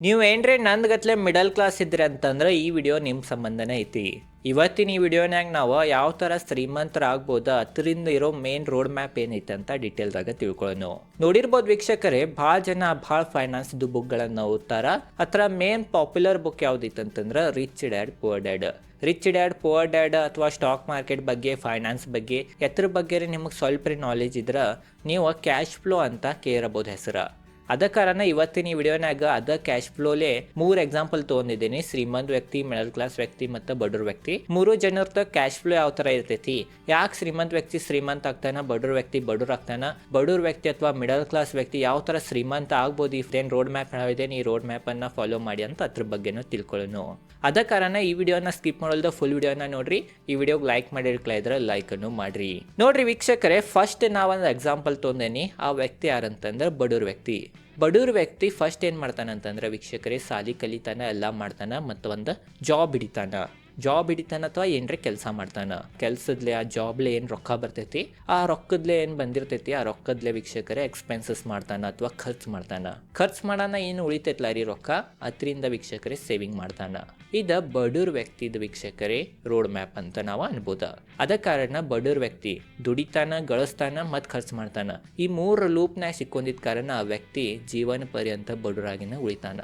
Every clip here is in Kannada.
ನೀವು ಏನ್ರಿ ನಂದ್ಗತ್ಲೆ ಮಿಡಲ್ ಕ್ಲಾಸ್ ಇದ್ರಿ ಅಂತಂದ್ರೆ ಈ ವಿಡಿಯೋ ನಿಮ್ಮ ಸಂಬಂಧನೇ ಐತಿ. ಇವತ್ತಿನ ಈ ವಿಡಿಯೋನ್ಯಾಗ ನಾವು ಯಾವ ಥರ ಶ್ರೀಮಂತರಾಗ್ಬೋದು ಹತ್ತರಿಂದ ಇರೋ ಮೇನ್ ರೋಡ್ ಮ್ಯಾಪ್ ಏನೈತೆ ಅಂತ ಡೀಟೇಲ್ದಾಗ ತಿಳ್ಕೊಳ್ಳೋಣ ನೋಡಿರ್ಬೋದು ವೀಕ್ಷಕರೇ, ಭಾಳ ಜನ ಭಾಳ ಫೈನಾನ್ಸ್ದು ಬುಕ್ಗಳನ್ನು ಓದ್ತಾರ. ಹತ್ರ ಮೇನ್ ಪಾಪ್ಯುಲರ್ ಬುಕ್ ಯಾವ್ದೈತೆ ಅಂತಂದ್ರೆ rich dad poor dad rich dad poor dad ಅಥವಾ ಸ್ಟಾಕ್ ಮಾರ್ಕೆಟ್ ಬಗ್ಗೆ ಫೈನಾನ್ಸ್ ಬಗ್ಗೆ ಎತ್ರ ಬಗ್ಗೆ ನಿಮಗೆ ಸ್ವಲ್ಪ ನಾಲೆಜ್ ಇದ್ರೆ, ನೀವು ಕ್ಯಾಶ್ ಫ್ಲೋ ಅಂತ ಕೇರಬಹುದು ಹೆಸರು. ಅದ ಕಾರಣ ಇವತ್ತಿನ ಈ ವಿಡಿಯೋನಾಗ ಅದ ಕ್ಯಾಶ್ ಫ್ಲೋಲೆ ಮೂರು ಎಕ್ಸಾಂಪಲ್ ತಗೊಂಡಿದ್ದೀನಿ. ಶ್ರೀಮಂತ ವ್ಯಕ್ತಿ ಮಿಡಲ್ ಕ್ಲಾಸ್ ವ್ಯಕ್ತಿ ಮತ್ತು ಬಡವ್ರ ವ್ಯಕ್ತಿ. ಮೂರು ಜನರದ ಕ್ಯಾಶ್ ಫ್ಲೋ ಯಾವ ತರ ಇರ್ತೈತಿ? ಯಾಕೆ ಶ್ರೀಮಂತ ವ್ಯಕ್ತಿ ಶ್ರೀಮಂತ ಆಗ್ತಾನ, ಬಡವ್ರ ವ್ಯಕ್ತಿ ಬಡವ್ರ ಆಗ್ತಾನ? ಬಡವ್ರ ವ್ಯಕ್ತಿ ಅಥವಾ ಮಿಡಲ್ ಕ್ಲಾಸ್ ವ್ಯಕ್ತಿ ಯಾವ ತರ ಶ್ರೀಮಂತ ಆಗ್ಬೋದು? ಏನು ರೋಡ್ ಮ್ಯಾಪ್ ಹೇಳಿದ್ದೇನೆ ಈ ರೋಡ್ ಅನ್ನ ಫಾಲೋ ಮಾಡಿ ಅಂತ ಅದ್ರ ಬಗ್ಗೆನೂ ತಿಳ್ಕೊಳ್ಳೋಣ ಅದ ಕಾರಣ ಈ ವಿಡಿಯೋನ ಸ್ಕಿಪ್ ಮಾಡೋಲ್ದ ಫುಲ್ ವಿಡಿಯೋನ ನೋಡ್ರಿ. ಈ ವಿಡಿಯೋಗೆ ಲೈಕ್ ಮಾಡಿ ಇದ್ರೆ ಲೈಕ್ ಅನ್ನು ಮಾಡ್ರಿ. ನೋಡ್ರಿ ವೀಕ್ಷಕರೇ ಫಸ್ಟ್ ನಾವೊಂದು ಎಕ್ಸಾಂಪಲ್ ತೊಂದೇನಿ ಆ ವ್ಯಕ್ತಿ ಯಾರಂತಂದ್ರೆ ಬಡವ್ರ ವ್ಯಕ್ತಿ. ಬಡವ್ರ ವ್ಯಕ್ತಿ ಫಸ್ಟ್ ಏನು ಮಾಡ್ತಾನೆ ಅಂತಂದ್ರೆ ವೀಕ್ಷಕರೇ, ಸಾಲಿ ಕಲಿತಾನೆ, ಎಲ್ಲ ಮಾಡ್ತಾನೆ ಮತ್ತು ಒಂದು ಜಾಬ್ ಹಿಡಿತಾನ. ಜಾಬ್ ಹಿಡಿತಾನ ಅಥವಾ ಏನ್ರೆ ಕೆಲಸ ಮಾಡ್ತಾನ? ಕೆಲ್ಸದ್ಲೆ ಆ ಜಾಬ್ಲೆ ಏನು ರೊಕ್ಕ ಬರ್ತೈತಿ? ಆ ರೊಕ್ಕದ್ಲೆ ಏನು ಬಂದಿರ್ತೈತಿ? ಆ ರೊಕ್ಕದ್ಲೆ ವೀಕ್ಷಕರೇ ಎಕ್ಸ್ಪೆನ್ಸಸ್ ಮಾಡ್ತಾನ ಅಥವಾ ಖರ್ಚು ಮಾಡ್ತಾನ? ಖರ್ಚು ಮಾಡಾನ ಏನು ಉಳಿತೈತ್ಲ ರೀ ರೊಕ್ಕ? ಅದರಿಂದ ವೀಕ್ಷಕರೇ ಸೇವಿಂಗ್ ಮಾಡ್ತಾನ. ಇದ ಬಡೂರ್ ವ್ಯಕ್ತಿದ ವೀಕ್ಷಕರೇ ರೋಡ್ ಮ್ಯಾಪ್ ಅಂತ ನಾವು ಅನ್ಬೋದ. ಅದ ಕಾರಣ ಬಡೂರ್ ವ್ಯಕ್ತಿ ದುಡಿತಾನ, ಗಳಿಸ್ತಾನ ಮತ್ತು ಖರ್ಚು ಮಾಡ್ತಾನ. ಈ ಮೂರು ಲೂಪ್ನಾಗ ಸಿಕ್ಕೊಂಡಿದ್ದ ಕಾರಣ ಆ ವ್ಯಕ್ತಿ ಜೀವನ ಪರ್ಯಂತ ಬಡೂರಾಗಿನ ಉಳಿತಾನ.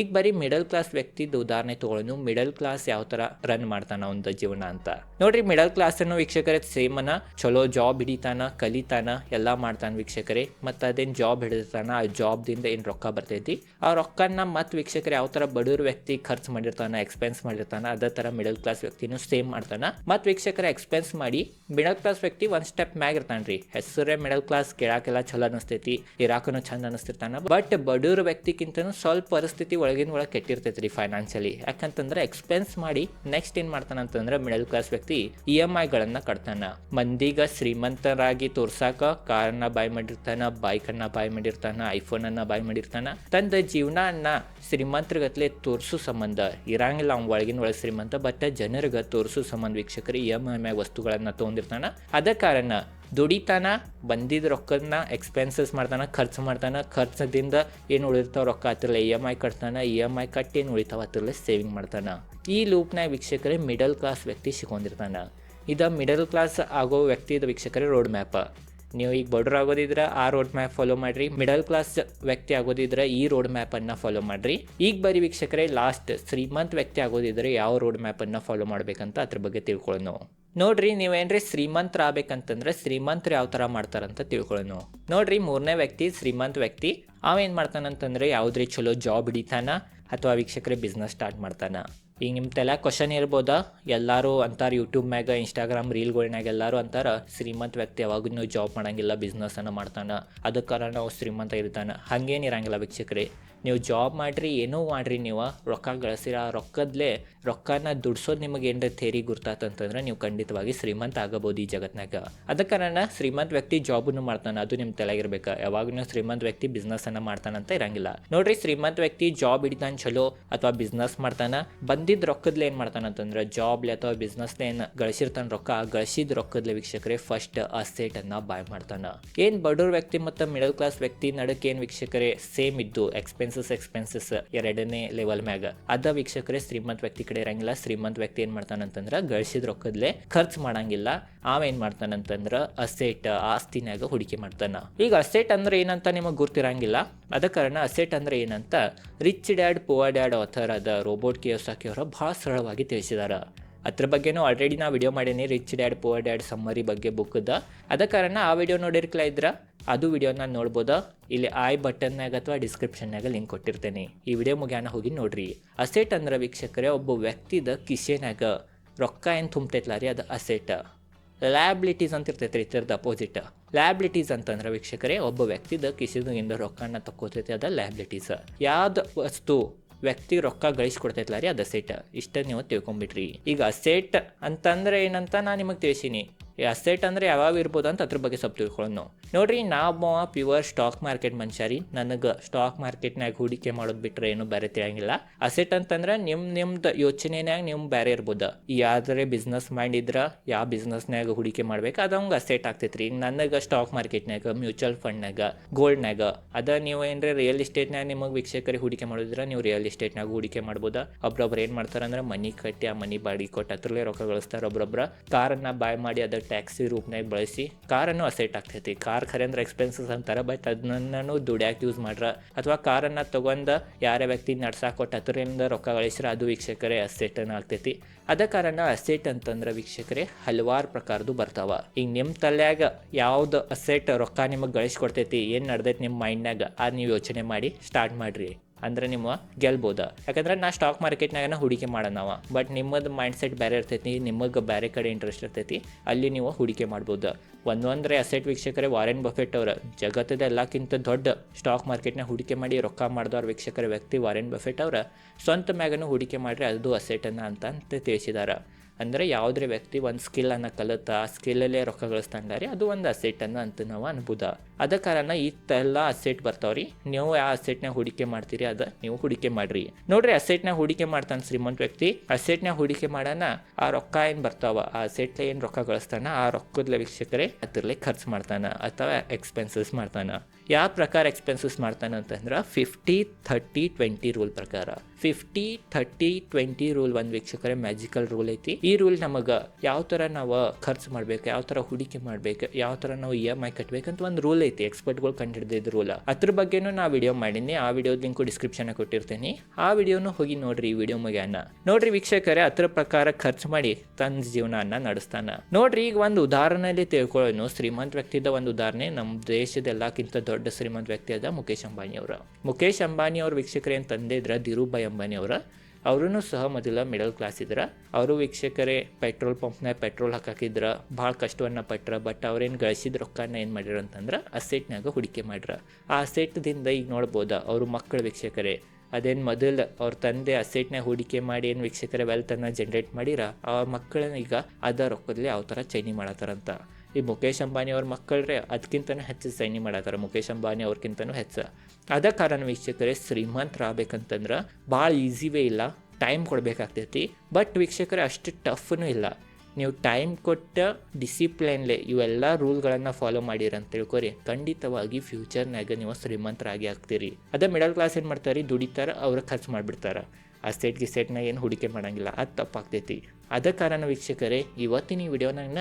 ಈಗ ಬರೀ ಮಿಡಲ್ ಕ್ಲಾಸ್ ವ್ಯಕ್ತಿದ್ದು ಉದಾಹರಣೆ ತಗೊಳ್ಳೋನು ಮಿಡಲ್ ಕ್ಲಾಸ್ ಯಾವ ತರ ರನ್ ಮಾಡ್ತಾನ ಒಂದು ಜೀವನ ಅಂತ. ನೋಡ್ರಿ ಮಿಡಲ್ ಕ್ಲಾಸ್ ಅನ್ನು ವೀಕ್ಷಕರೇ ಸೇಮನ ಚಲೋ ಜಾಬ್ ಹಿಡಿತಾನ, ಕಲಿತಾನ, ಎಲ್ಲ ಮಾಡ್ತಾನ ವೀಕ್ಷಕರೇ, ಮತ್ತು ಅದೇನು ಜಾಬ್ ಹಿಡಿತಾನ, ಆ ಜಾಬ್ದಿಂದ ಏನು ರೊಕ್ಕ ಬರ್ತೈತಿ? ಆ ರೊಕ್ಕನ ಮತ್ತು ವೀಕ್ಷಕರು ಯಾವ ತರ ಬಡವ್ರ ವ್ಯಕ್ತಿ ಖರ್ಚು ಮಾಡಿರ್ತಾನ ಎಕ್ಸ್ಪೆನ್ಸ್ ಮಾಡಿರ್ತಾನ, ಅದೇ ತರ ಮಿಡಲ್ ಕ್ಲಾಸ್ ವ್ಯಕ್ತಿನೂ ಸೇಮ್ ಮಾಡ್ತಾನ. ಮತ್ತು ವೀಕ್ಷಕರ ಎಕ್ಸ್ಪೆನ್ಸ್ ಮಾಡಿ ಮಿಡಲ್ ಕ್ಲಾಸ್ ವ್ಯಕ್ತಿ ಒಂದು ಸ್ಟೆಪ್ ಮ್ಯಾಗ ಇರ್ತಾನೆ ರೀ. ಹೆಸರೇ ಮಿಡಲ್ ಕ್ಲಾಸ್ ಕೇಳಾಕೆಲ್ಲ ಚಲೋ ಅನಿಸ್ತೈತಿ, ಇರಾಕನು ಚಂದ ಅನಿಸ್ತಿರ್ತಾನ ಬಟ್ ಬಡವ್ರ ವ್ಯಕ್ತಿಗಿಂತನೂ ಸ್ವಲ್ಪ ಪರಿಸ್ಥಿತಿ ಒಳಗಿನ ಒಳಗೆ ಕೆಟ್ಟಿರ್ತೈತಿ ರೀ ಫೈನಾನ್ಷಿಯಲಿ ಯಾಕಂತಂದ್ರೆ ಎಕ್ಸ್ಪೆನ್ಸ್ ಮಾಡಿ ನೆಕ್ಸ್ಟ್ ಏನು ಮಾಡ್ತಾನ ಅಂತಂದ್ರೆ ಮಿಡಲ್ ಕ್ಲಾಸ್ ವ್ಯಕ್ತಿ ಇ ಎಂ ಐಗಳನ್ನ ಕಟ್ತಾನ. ಮಂದಿಗ ಶ್ರೀಮಂತರಾಗಿ ತೋರ್ಸಾಕ ಕಾರನ್ನ ಬಾಯ್ ಮಾಡಿರ್ತಾನ ಬೈಕನ್ನು ಬಾಯ್ ಮಾಡಿರ್ತಾನ ಐಫೋನ್ ಅನ್ನ ಬಾಯ್ ಮಾಡಿರ್ತಾನ. ತಂದ ಜೀವನನ್ನ ಶ್ರೀಮಂತರಿಗತ್ಲೆ ತೋರ್ಸು ಸಂಬಂಧ. ಇರಂಗಿಲ್ಲ ಅವ್ನ ಒಳಗಿನ ಒಳಗೆ ಶ್ರೀಮಂತ ಬಟ್ ಜನರಿಗೆ ತೋರ್ಸು ಸಂಬಂಧ ವೀಕ್ಷಕರು ಎಂ ಎಂ ಐ ವಸ್ತುಗಳನ್ನ ತೊಗೊಂಡಿರ್ತಾನ. ಅದ ಕಾರಣ ದುಡಿತಾನ, ಬಂದಿದ ರೊಕ್ಕನ ಎಕ್ಸ್ಪೆನ್ಸಸ್ ಮಾಡ್ತಾನ, ಖರ್ಚು ಮಾಡ್ತಾನ, ಖರ್ಚದಿಂದ ಏನು ಉಳಿತಾವ ರೊಕ್ಕ ಹತ್ತಿರಲ್ಲ ಇ ಎಂ ಐ ಕಟ್ತಾನ ಇ ಎಂ ಐ ಕಟ್ಟಿ ಏನು ಉಳಿತಾವ ಹತ್ತಿರಲ್ಲ ಸೇವಿಂಗ್ ಮಾಡ್ತಾನ. ಈ ಲೂಪ್ನಾಗ ವೀಕ್ಷಕರೇ ಮಿಡಲ್ ಕ್ಲಾಸ್ ವ್ಯಕ್ತಿ ಸಿಕ್ಕೊಂಡಿರ್ತಾನ. ಇದು ಮಿಡಲ್ ಕ್ಲಾಸ್ ಆಗೋ ವ್ಯಕ್ತಿದ ವೀಕ್ಷಕರೇ ರೋಡ್ ಮ್ಯಾಪ್ ನೀವು ಈಗ ಬಡ್ರ್ ಆಗೋದಿದ್ರೆ ಆ ರೋಡ್ ಮ್ಯಾಪ್ ಫಾಲೋ ಮಾಡ್ರಿ. ಮಿಡಲ್ ಕ್ಲಾಸ್ ವ್ಯಕ್ತಿ ಆಗೋದಿದ್ರೆ ಈ ರೋಡ್ ಮ್ಯಾಪನ್ನು ಫಾಲೋ ಮಾಡ್ರಿ. ಈಗ ಬರೀ ವೀಕ್ಷಕರೇ ಲಾಸ್ಟ್ ಶ್ರೀಮಂತ ವ್ಯಕ್ತಿ ಆಗೋದಿದ್ರೆ ಯಾವ ರೋಡ್ ಮ್ಯಾಪನ್ನು ಫಾಲೋ ಮಾಡ್ಬೇಕಂತ ಅದ್ರ ಬಗ್ಗೆ ತಿಳ್ಕೊಳ್ಳೋಣ ನೋಡ್ರಿ, ನೀವೇನ್ರಿ ಶ್ರೀಮಂತರ ಆಗ್ಬೇಕಂತಂದ್ರೆ ಶ್ರೀಮಂತರು ಯಾವ ಥರ ಮಾಡ್ತಾರಂತ ತಿಳ್ಕೊಳ್ಳೋಣ ನೋಡ್ರಿ, ಮೂರನೇ ವ್ಯಕ್ತಿ ಶ್ರೀಮಂತ ವ್ಯಕ್ತಿ. ಅವೇನು ಮಾಡ್ತಾನಂತಂದ್ರೆ ಯಾವುದ್ರಿ ಚಲೋ ಜಾಬ್ ಹಿಡಿತಾನ ಅಥವಾ ವೀಕ್ಷಕರೇ ಬಿಸ್ನೆಸ್ ಸ್ಟಾರ್ಟ್ ಮಾಡ್ತಾನ? ಈಗ ನಿಮ್ಮ ತಲೆ ಕ್ವಶನ್ ಇರ್ಬೋದಾ? ಎಲ್ಲರೂ ಅಂತಾರೆ ಯೂಟ್ಯೂಬ್ ಮ್ಯಾಗ ಇನ್ಸ್ಟಾಗ್ರಾಮ್ ರೀಲ್ಗಳ್ನಾಗ ಎಲ್ಲರೂ ಅಂತಾರೆ, ಶ್ರೀಮಂತ ವ್ಯಕ್ತಿ ಯಾವಾಗೂ ಜಾಬ್ ಮಾಡಂಗಿಲ್ಲ ಬಿಸ್ನೆಸ್ಸನ್ನು ಮಾಡ್ತಾನೆ. ಅದಕ್ಕೆ ಕಾರಣ ನಾವು ಶ್ರೀಮಂತ ಇರ್ತಾನೆ. ಹಂಗೇನು ಇರಂಗಿಲ್ಲ ವೀಕ್ಷಕರೇ. ನೀವು ಜಾಬ್ ಮಾಡಿರಿ, ಏನೋ ಮಾಡಿರಿ ನೀವು. ರೊಕ್ಕ ಗಳಿಸಿರ ರೊಕ್ಕದಲ್ಲೇ ರೊಕ್ಕದ್ಲೇ ರೊಕ್ಕನ ದುಡ್ಸೋದು ನಿಮಗೆ ಏನರ ಥೇರಿ ಗುರ್ತಾತಂತಂದ್ರೆ ನೀವು ಖಂಡಿತವಾಗಿ ಶ್ರೀಮಂತ ಆಗಬಹುದು ಈ ಜಗತ್ನಾಗ ಅದ ಕಾರಣ ಶ್ರೀಮಂತ ವ್ಯಕ್ತಿ ಜಾಬನ್ನು ಮಾಡ್ತಾನೆ, ಅದು ನಿಮ್ಮ ತಲೆಗಿರ್ಬೇಕು. ಯಾವಾಗೂ ಶ್ರೀಮಂತ ವ್ಯಕ್ತಿ ಬಿಸ್ನೆಸ್ಸನ್ನು ಮಾಡ್ತಾನಂತ ಇರಂಗಿಲ್ಲ. ನೋಡ್ರಿ, ಶ್ರೀಮಂತ ವ್ಯಕ್ತಿ ಜಾಬ್ ಹಿಡಿತಾನೆ ಚಲೋ ಅಥವಾ ಬಿಸ್ನೆಸ್ ಮಾಡ್ತಾನ? ಬಂದಿದ್ದ ರೊಕ್ಕದ್ಲೆ ಏನು ಮಾಡ್ತಾನಂತಂದ್ರೆ ಜಾಬ್ಲೆ ಅಥವಾ ಬಿಸ್ನೆಸ್ಲೆ ಏನು ಗಳಿಸಿರ್ತಾನೆ ರೊಕ್ಕ, ಗಳಿಸಿದ ರೊಕ್ಕದ್ಲೆ ವೀಕ್ಷಕರೇ ಫಸ್ಟ್ ಅಸೆಟನ್ನು ಬಾಯ್ ಮಾಡ್ತಾನೆ. ಏನು ಬಡವ್ರ ವ್ಯಕ್ತಿ ಮತ್ತು ಮಿಡಲ್ ಕ್ಲಾಸ್ ವ್ಯಕ್ತಿ ನಡಕ್ಕೆ ಏನು ವೀಕ್ಷಕರೇ ಸೇಮ್ ಇದ್ದು ಎಕ್ಸ್ಪೆನ್ಸಸ್ ಎಕ್ಸ್ಪೆನ್ಸಸ್ ಎರಡನೇ ಲೆವೆಲ್ ಮ್ಯಾಗ. ಅದ ವೀಕ್ಷಕರೇ ಶ್ರೀಮಂತ ವ್ಯಕ್ತಿ ಕಡೆ ಇರಂಗಿಲ್ಲ, ಶ್ರೀಮಂತ ವ್ಯಕ್ತಿ ಏನು ಮಾಡ್ತಾನಂತಂದ್ರೆ ಗಳಿಸಿದ ರೊಕ್ಕದ್ಲೆ ಖರ್ಚು ಮಾಡಂಗಿಲ್ಲ. ಅವೇನು ಮಾಡ್ತಾನಂತಂದ್ರೆ ಅಸೆಟ್ ಆಸ್ತಿನಾಗ ಹೂಡಿಕೆ ಮಾಡ್ತಾನ. ಈಗ ಅಸೆಟ್ ಅಂದ್ರೆ ಏನಂತ ನಿಮಗೆ ಗುರ್ತಿರಂಗಿಲ್ಲ ಅದ ಕಾರಣ ಅಸೆಟ್ ಅಂದ್ರೆ ಏನಂತ? Rich dad poor dad author ಅದ ರೋಬೋಟ್ ಕಿಯೋಸಾಕಿ ಅವರ ಭಾಳ ಸರಳವಾಗಿ ತಿಳಿಸಿದಾರ. ಅದ್ರ ಬಗ್ಗೆನೂ ಆಲ್ರೆಡಿ ನಾ ವಿಡಿಯೋ ಮಾಡೇನಿ rich dad poor dad summary ಬಗ್ಗೆ ಬುಕ್ದ ಅದ ಕಾರಣ ಆ ವಿಡಿಯೋ ನೋಡಿರ್ಕಲ ಇದ್ರ? ಅದು ವಿಡಿಯೋನ ನೋಡ್ಬೋದು? ಇಲ್ಲಿ ಐ ಬಟನ್ನಾಗ ಅಥವಾ ಡಿಸ್ಕ್ರಿಪ್ಷನ್ನಾಗ ಲಿಂಕ್ ಕೊಟ್ಟಿರ್ತೇನೆ. ಈ ವಿಡಿಯೋ ಮುಗಿಯಾನ ಹೋಗಿ ನೋಡ್ರಿ. ಅಸೆಟ್ ಅಂದ್ರೆ ವೀಕ್ಷಕರೇ ಒಬ್ಬ ವ್ಯಕ್ತಿದ ಕಿಶೆನಾಗ ರೊಕ್ಕ ಏನು ತುಂಬ್ತೈತ್ಲ ರೀ ಅದು ಅಸೆಟ್. ಲ್ಯಾಬಿಲಿಟೀಸ್ ಅಂತ ಇರ್ತೈತೆ ರೀ ಇದ್ರದ್ದು ಅಪೋಸಿಟ್ ಲ್ಯಾಬಿಲಿಟೀಸ್ ಅಂತಂದ್ರೆ ವೀಕ್ಷಕರೇ, ಒಬ್ಬ ವ್ಯಕ್ತಿದ ಕಿಸಿದಿಂದ ರೊಕ್ಕನ ತಕ್ಕೋತೈತಿ, ಅದ ಲ್ಯಾಬಿಲಿಟೀಸ್ ಯಾವ್ದು ವಸ್ತು ವ್ಯಕ್ತಿ ರೊಕ್ಕ ಗಳಿಸ್ಕೊಡ್ತೈತಲ್ಲ ರೀ, ಅದು ಸೆಟ್ ಇಷ್ಟ ನೀವು ತಿಳ್ಕೊಂಬಿಟ್ರಿ. ಈಗ ಸೆಟ್ ಅಂತಂದ್ರೆ ಏನಂತ ನಾನು ನಿಮಗೆ ತಿಳಿಸೀನಿ. ಈ ಅಸೆಟ್ ಅಂದರೆ ಯಾವಾಗ ಇರ್ಬೋದು ಅಂತ ಅದ್ರ ಬಗ್ಗೆ ಸ್ವಲ್ಪ ತಿಳ್ಕೊಳ್ಳೋಣ ನಾವು. ನೋಡ್ರಿ, ನಾವು ಪ್ಯೂರ್ ಸ್ಟಾಕ್ ಮಾರ್ಕೆಟ್ ಮನುಷ್ಯ ರೀ. ನನಗೆ ಸ್ಟಾಕ್ ಮಾರ್ಕೆಟ್ನಾಗ ಹೂಡಿಕೆ ಮಾಡೋದು ಬಿಟ್ಟರೆ ಏನು ಬೇರೆ ತಿಳಿಯಂಗಿಲ್ಲ. ಅಸೆಟ್ ಅಂತಂದ್ರೆ ನಿಮ್ಮ ನಿಮ್ದು ಯೋಚನೆನಾಗ ನಿಮ್ಮ ಬೇರೆ ಇರ್ಬೋದು. ಯಾವ್ದಾರೆ ಬಿಸ್ನೆಸ್ ಮೈಂಡ್ ಯಾ ಯಾವ ಬಿಸ್ನೆಸ್ನಾಗ ಹೂಡಿಕೆ ಮಾಡ್ಬೇಕು ಅದು ಹಂಗೆ ಅಸೆಟ್ ಆಗ್ತೈತೆ ರೀ ನನಗೆ ಸ್ಟಾಕ್ ಮಾರ್ಕೆಟ್ನಾಗ ಮ್ಯೂಚುವಲ್ ಫಂಡ್ನಾಗ ಗೋಲ್ಡ್ನಾಗ ಅದ ನೀವು ಏನ್ರಿ ರಿಯಲ್ ಎಸ್ಟೇಟ್ನಾಗ ನಿಮಗೆ ವೀಕ್ಷಕರಿಗೆ ಹೂಡಿಕೆ ಮಾಡೋದ್ರ ನೀವು ರಿಯಲ್ ಎಸ್ಟೇಟ್ನಾಗ ಹೂಡಿಕೆ ಮಾಡ್ಬೋದಾ. ಒಬ್ರೊಬ್ರು ಏನು ಮಾಡ್ತಾರೆ ಅಂದ್ರೆ ಮನಿ ಕಟ್ಟಿ, ಆ ಮನಿ ಬಾಡಿಗೆ ಕೊಟ್ಟು ಅದ್ರಲ್ಲೇ ರೊಕ್ಕ ಗಳಿಸ್ತಾರೆ ಒಬ್ರೊಬ್ರ. ಕಾರನ್ನು ಬಾಯ್ ಮಾಡಿ ಅದರ ಟ್ಯಾಕ್ಸಿ ರೂಪ್ನಾಗ ಬಳಸಿ ಕಾರನ್ನು ಅಸೆಟ್ ಆಗ್ತೈತಿ. ಕಾರ್ ಖರೆ ಅಂದ್ರೆ ಎಕ್ಸ್ಪೆನ್ಸಸ್ ಅಂತಾರ ಬಟ್ ಅದನ್ನು ದುಡ್ಯಾಕೆ ಯೂಸ್ ಮಾಡ್ರ. ಅಥವಾ ಕಾರನ್ನ ತಗೊಂಡ ಯಾರೇ ವ್ಯಕ್ತಿ ನಡ್ಸಾಕ ಕೊಟ್ಟ ಹತ್ತರಿಂದ ರೊಕ್ಕ ಗಳಿಸ್ರೆ ಅದು ವೀಕ್ಷಕರೇ ಅಸೆಟನ್ನು ಆಗ್ತೈತಿ. ಅದ ಕಾರಣ ಅಸೆಟ್ ಅಂತಂದ್ರ ವೀಕ್ಷಕರೇ ಹಲವಾರು ಪ್ರಕಾರದ್ದು ಬರ್ತಾವ. ಈಗ ನಿಮ್ಮ ತಲ್ಯಾಗ ಯಾವ್ದು ಅಸೆಟ್ ರೊಕ್ಕ ನಿಮಗೆ ಗಳಿಸ್ಕೊಡ್ತೈತಿ ಏನ್ ನಡ್ದೈತಿ ನಿಮ್ಮ ಮೈಂಡ್ನಾಗ ಆ ನೀವು ಯೋಚನೆ ಮಾಡಿ ಸ್ಟಾರ್ಟ್ ಮಾಡಿರಿ. ಅಂದ್ರೆ ನಿಮ್ಮ ಗೆಲ್ಬೋದು. ಯಾಕಂದ್ರೆ ನಾ ಸ್ಟಾಕ್ ಮಾರ್ಕೆಟ್ನಾಗನ ಹೂಡಿಕೆ ಮಾಡೋಣವ ಬಟ್ ನಿಮ್ಮದು ಮೈಂಡ್ ಸೆಟ್ ಬೇರೆ ಇರ್ತೈತಿ ನಿಮಗೆ ಬೇರೆ ಕಡೆ ಇಂಟ್ರೆಸ್ಟ್ ಇರ್ತೈತಿ, ಅಲ್ಲಿ ನೀವು ಹೂಡಿಕೆ ಮಾಡ್ಬೋದು. ಒಂದೊಂದ್ರೆ ಅಸೆಟ್ ವೀಕ್ಷಕರೇ ವಾರೆನ್ ಬಫೆಟ್ ಅವ್ರ, ಜಗತ್ತದ ಎಲ್ಲಕ್ಕಿಂತ ದೊಡ್ಡ ಸ್ಟಾಕ್ ಮಾರ್ಕೆಟ್ನ ಹೂಡಿಕೆ ಮಾಡಿ ರೊಕ್ಕ ಮಾಡಿದವ್ರ ವೀಕ್ಷಕರ ವ್ಯಕ್ತಿ ವಾರೆನ್ ಬಫೆಟ್ ಅವರ. ಸ್ವಂತ ಮ್ಯಾಗನು ಹೂಡಿಕೆ ಮಾಡ್ರಿ ಅದು ಅಸೆಟನ್ನು ಅಂತ ಅಂತ ತಿಳಿಸಿದಾರೆ. ಅಂದರೆ ಯಾವುದೇ ವ್ಯಕ್ತಿ ಒಂದು ಸ್ಕಿಲ್ಲನ್ನು ಕಲಿತಾ ಆ ಸ್ಕಿಲ್ಲಲ್ಲೇ ರೊಕ್ಕ ಗಳಿಸ್ತಾನ್ರಿ ಅದು ಒಂದು ಅಸೆಟನ್ನು ಅಂತ ನಾವು ಅನ್ಬೋದ. ಅದ ಕಾರಣ ಇತ್ತೆಲ್ಲ ಅಸೆಟ್ ಬರ್ತಾವ್ರಿ. ನೀವು ಆ ಅಸೆಟ್ನಾಗ ಹೂಡಿಕೆ ಮಾಡ್ತೀರಿ ಅದ ನೀವು ಹೂಡಿಕೆ ಮಾಡ್ರಿ. ನೋಡ್ರಿ ಅಸೆಟ್ನಾಗ ಹೂಡಿಕೆ ಮಾಡ್ತಾನೆ ಶ್ರೀಮಂತ ವ್ಯಕ್ತಿ ಅಸೆಟ್ನಾಗ ಹೂಡಿಕೆ ಮಾಡೋಣ ಆ ರೊಕ್ಕ ಏನು ಬರ್ತಾವ, ಆ ಅಸೆಟ್ ಏನು ರೊಕ್ಕ ಗಳಿಸ್ತಾನ, ಆ ರೊಕ್ಕದ ವೀಕ್ಷಕರೇ ಅದರಲ್ಲೇ ಖರ್ಚು ಮಾಡ್ತಾನ ಅಥವಾ ಎಕ್ಸ್ಪೆನ್ಸಸ್ ಮಾಡ್ತಾನ. ಯಾವ ಪ್ರಕಾರ ಎಕ್ಸ್ಪೆನ್ಸಸ್ ಮಾಡ್ತಾನೆ ಅಂತಂದ್ರೆ ಫಿಫ್ಟಿ ಥರ್ಟಿ ಟ್ವೆಂಟಿ ರೂಲ್ ಪ್ರಕಾರ. ಫಿಫ್ಟಿ ಥರ್ಟಿ ಟ್ವೆಂಟಿ ರೂಲ್ ಒಂದು ವೀಕ್ಷಕರೇ ಮ್ಯಾಜಿಕಲ್ ರೂಲ್ ಐತಿ. ಈ ರೂಲ್ ನಮಗೆ ಯಾವ ಥರ ನಾವು ಖರ್ಚು ಮಾಡ್ಬೇಕು, ಯಾವ ಥರ ಹೂಡಿಕೆ ಮಾಡ್ಬೇಕು, ಯಾವ ಥರ ನಾವು ಇ ಎಂ ಐ ಕಟ್ಬೇಕಂತ ಒಂದು ರೂಲ್ ಐತಿ. ಎಕ್ಸ್ಪರ್ಟ್ಗಳು ಕಂಡಿಡಿದ ರೂಲ್ ಅದ್ರ ಬಗ್ಗೆನೂ ನಾ ವಿಡಿಯೋ ಮಾಡೀನಿ. ಆ ವಿಡಿಯೋ ಲಿಂಕು ಡಿಸ್ಕ್ರಿಪ್ಷನ್ ಕೊಟ್ಟಿರ್ತೀನಿ. ಆ ವಿಡಿಯೋನು ಹೋಗಿ ನೋಡ್ರಿ ಈ ವಿಡಿಯೋ ಮುಗಿಯನ್ನ ನೋಡ್ರಿ ವೀಕ್ಷಕರೇ, ಅದ್ರ ಪ್ರಕಾರ ಖರ್ಚು ಮಾಡಿ ತನ್ನ ಜೀವನನ ನಡೆಸ್ತಾನ. ನೋಡ್ರಿ ಈಗ ಒಂದು ಉದಾಹರಣೆಯಲ್ಲಿ ತಿಳ್ಕೊಳ್ಳೋನು. ಶ್ರೀಮಂತ ವ್ಯಕ್ತಿದ ಒಂದು ಉದಾಹರಣೆ. ನಮ್ಮ ದೇಶದ ಎಲ್ಲಕ್ಕಿಂತ ದೊಡ್ಡ ಶ್ರೀಮಂತ ವ್ಯಕ್ತಿ ಅದ ಮುಖೇಶ್ ಅಂಬಾನಿ ಅವರು ಮುಖೇಶ್ ಅಂಬಾನಿ ಅವ್ರ ವೀಕ್ಷಕರೇನು ತಂದೆ ಇದ್ರ? ಧೀರುಭಾಯ್ ಅಂಬಾನಿ ಅವರ ಅವರೂ ಸಹ ಮೊದಲ ಮಿಡಲ್ ಕ್ಲಾಸ್ ಇದ್ರ. ಅವರು ವೀಕ್ಷಕರೇ ಪೆಟ್ರೋಲ್ ಪಂಪ್ನಾಗ ಪೆಟ್ರೋಲ್ ಹಾಕಾಕಿದ್ರ, ಭಾಳ ಕಷ್ಟವನ್ನ ಪಟ್ರ ಬಟ್ ಅವ್ರೇನು ಗಳಿಸಿದ ರೊಕ್ಕನ ಏನು ಮಾಡ್ಯಾರ ಅಂತಂದ್ರೆ ಅಸೆಟ್ನಾಗ ಹೂಡಿಕೆ ಮಾಡ್ರ. ಆ ಅಸೆಟ್ದಿಂದ ಈಗ ನೋಡ್ಬೋದ ಅವರು ಮಕ್ಕಳ ವೀಕ್ಷಕರೇ. ಅದೇನು ಮೊದಲು ಅವ್ರ ತಂದೆ ಅಸೆಟ್ನಾಗ ಹೂಡಿಕೆ ಮಾಡಿ ಏನು ವೀಕ್ಷಕರ ವೆಲ್ತನ್ನು ಜನ್ರೇಟ್ ಮಾಡಿರ, ಆ ಮಕ್ಕಳನ್ನ ಈಗ ಅದ ರೊಕ್ಕದಲ್ಲಿ ಯಾವ ಥರ ಚೈನಿ ಮಾಡತ್ತಾರಂತ ಈ ಮುಖೇಶ್ ಅಂಬಾನಿ ಅವ್ರ ಮಕ್ಕಳ್ರೆ ಅದಕ್ಕಿಂತನೂ ಹೆಚ್ಚು ಸೈನಿ ಮಾಡತ್ತಾರ ಮುಖೇಶ್ ಅಂಬಾನಿ ಅವ್ರಕ್ಕಿಂತನೂ ಹೆಚ್ಚು. ಅದ ಕಾರಣ ವೀಕ್ಷಕರೇ ಶ್ರೀಮಂತರಾಗಬೇಕಂತಂದ್ರೆ ಭಾಳ ಈಸಿ ವೇ ಇಲ್ಲ. ಟೈಮ್ ಕೊಡಬೇಕಾಗ್ತೈತಿ. ಬಟ್ ವೀಕ್ಷಕರೇ, ಅಷ್ಟು ಟಫ್ನೂ ಇಲ್ಲ. ನೀವು ಟೈಮ್ ಕೊಟ್ಟ ಡಿಸಿಪ್ಲೈನ್ಲೆ ಇವೆಲ್ಲ ರೂಲ್ಗಳನ್ನು ಫಾಲೋ ಮಾಡಿರಿ ಅಂತ ತಿಳ್ಕೊರಿ. ಖಂಡಿತವಾಗಿ ಫ್ಯೂಚರ್ನಾಗ ನೀವು ಶ್ರೀಮಂತರಾಗಿ ಆಗ್ತೀರಿ. ಅದೇ ಮಿಡಲ್ ಕ್ಲಾಸ್ ಏನು ಮಾಡ್ತಾರೆ? ದುಡಿತಾರೆ ಅವ್ರಿಗೆ ಖರ್ಚು ಮಾಡಿಬಿಡ್ತಾರೆ. ಆ ಸೆಟ್ ಗಿಸೆಟ್ನಾಗ ಏನು ಹೂಡಿಕೆ ಮಾಡಂಗಿಲ್ಲ, ಅದು ತಪ್ಪಾಗ್ತೈತಿ. ಅದ ಕಾರಣ ವೀಕ್ಷಕರೇ, ಇವತ್ತಿನ ಈ ವಿಡಿಯೋನಾಗ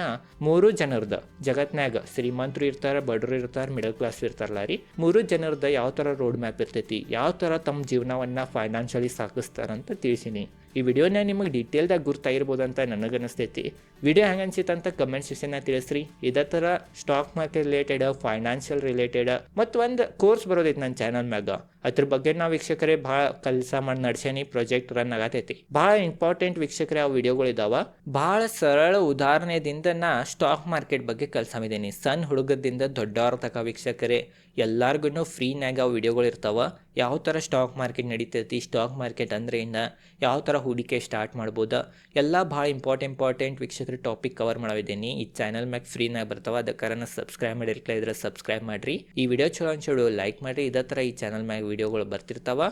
ಮೂರು ಜನರದ ಜಗತ್ನಾಗ ಶ್ರೀಮಂತರು ಇರ್ತಾರೆ, ಬಡವರು ಇರ್ತಾರೆ ಮಿಡಲ್ ಕ್ಲಾಸ್ ಇರ್ತಾರಲ್ಲ ರೀ, ಮೂರು ಜನರದ ಯಾವ ಥರ ರೋಡ್ ಮ್ಯಾಪ್ ಇರ್ತೈತಿ, ಯಾವ ಥರ ತಮ್ಮ ಜೀವನವನ್ನು ಫೈನಾನ್ಷಿಯಲಿ ಸಾಗಿಸ್ತಾರಂತ ತಿಳಿಸಿನಿ. ಈ ವಿಡಿಯೋನ ನಿಮಗೆ ಡೀಟೇಲ್ದಾಗ ಗುರ್ತಾಗಿರ್ಬೋದು ಅಂತ ನನಗನ್ನಿಸ್ತೈತಿ ವಿಡಿಯೋ ಹೆಂಗೆ ಅನ್ಸಿತ್ತು ಅಂತ ಕಮೆಂಟ್ ಸೆಕ್ಷನ್ನಾಗ ತಿಳಿಸ್ರಿ. ಇದೇ ಥರ stock market related financial related ಮತ್ತು ಒಂದು ಕೋರ್ಸ್ ಬರೋದೈತಿ ನನ್ನ ಚಾನಲ್ ಮ್ಯಾಗ. ಅದ್ರ ಬಗ್ಗೆ ನಾವು ವೀಕ್ಷಕರೇ ಭಾಳ ಕೆಲಸ ಮಾಡಿ ನಡ್ಸೇನಿ ಪ್ರಾಜೆಕ್ಟ್ ರನ್ ಆಗತೈತಿ. ಭಾಳ ಇಂಪಾರ್ಟೆಂಟ್ ವೀಕ್ಷಕರೇ ಆ ವಿಡಿಯೋಗಳು ಇದಾವ. ಭಾಳ ಸರಳ ಉದಾಹರಣೆದಿಂದ ನಾ ಸ್ಟಾಕ್ ಮಾರ್ಕೆಟ್ ಬಗ್ಗೆ ಕಲ್ಸಾಮಿದ್ದೀನಿ ಸಣ್ಣ ಹುಡುಗದಿಂದ ದೊಡ್ಡವ್ರ ತಕ ವೀಕ್ಷಕರೇ. ಎಲ್ಲಾರ್ಗು ಫ್ರೀನಾಗ ವಿಡಿಯೋಗಳು ಇರ್ತಾವ. ಯಾವ ಥರ ಸ್ಟಾಕ್ ಮಾರ್ಕೆಟ್ ನಡೀತೈತಿ ಸ್ಟಾಕ್ ಮಾರ್ಕೆಟ್ ಅಂದ್ರೆ ಏನು, ಯಾವ ಥರ ಹೂಡಿಕೆ ಸ್ಟಾರ್ಟ್ ಮಾಡ್ಬೋದು, ಎಲ್ಲ ಭಾಳ ಇಂಪಾರ್ಟೆಂಟ್ ಇಂಪಾರ್ಟೆಂಟ್ ವೀಕ್ಷಕರು ಟಾಪಿಕ್ ಕವರ್ ಮಾಡಿದ್ದೀನಿ ಈ ಚಾನಲ್ ಮ್ಯಾಗ ಫ್ರೀನಾಗ ಬರ್ತಾವ. ಅದಕ್ಕೆ ಕಾರಣ ಸಬ್ಸ್ಕ್ರೈಬ್ ಮಾಡಿರ್ಲಿಲ್ಲ ಇದ್ರೆ ಸಬ್ಸ್ಕ್ರೈಬ್ ಮಾಡಿರಿ. ಈ ವಿಡಿಯೋ ಚಲೋ ಅನ್ಸೋಡು ಲೈಕ್ ಮಾಡಿರಿ. ಇದೇ ಥರ ಈ ಚಾನಲ್ ಮ್ಯಾಗ ವಿಡಿಯೋಗಳು ಬರ್ತಿರ್ತಾವ.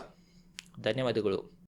ಧನ್ಯವಾದಗಳು.